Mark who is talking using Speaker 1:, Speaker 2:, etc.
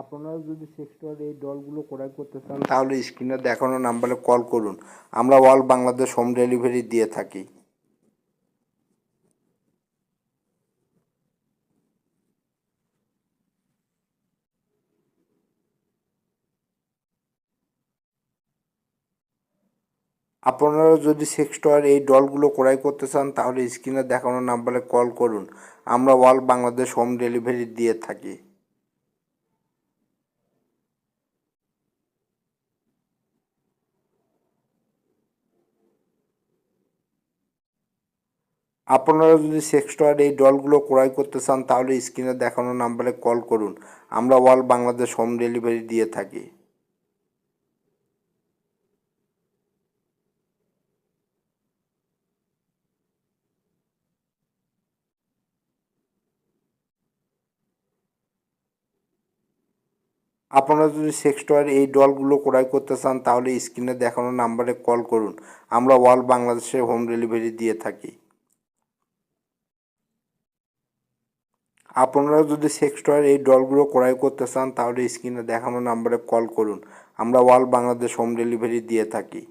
Speaker 1: আপনারা যদি সেক্সটয়ের এই ডলগুলো ক্রয় করতে চান, তাহলে স্ক্রিনে দেখানো নাম্বারে কল করুন। আমরা অল বাংলাদেশ হোম ডেলিভারি দিয়ে থাকি। আপনারা যদি সেক্সটয়ের এই ডলগুলো ক্রয় করতে চান, তাহলে স্ক্রিনে দেখানো নাম্বারে কল করুন। আমরা অল বাংলাদেশ হোম ডেলিভারি দিয়ে থাকি। আপনারা যদি সেক্সটয়ের এই ডলগুলো ক্রয় করতে চান, তাহলে স্ক্রিনে দেখানো নাম্বারে কল করুন। আমরা অল বাংলাদেশ হোম ডেলিভারি দিয়ে থাকি। আপনারা যদি সেক্সটয়ের এই ডলগুলো ক্রয় করতে চান, তাহলে স্ক্রিনে দেখানো নাম্বারে কল করুন। আমরা অল বাংলাদেশে হোম ডেলিভারি দিয়ে থাকি। আপনারা যদি সেক্স সেক্সটয়ের এই ডলগুলো ক্রয় করতে চান, তাহলে স্ক্রিনে দেখানো নাম্বারে কল করুন। আমরা ওয়াল বাংলাদেশ হোম ডেলিভারি দিয়ে থাকি।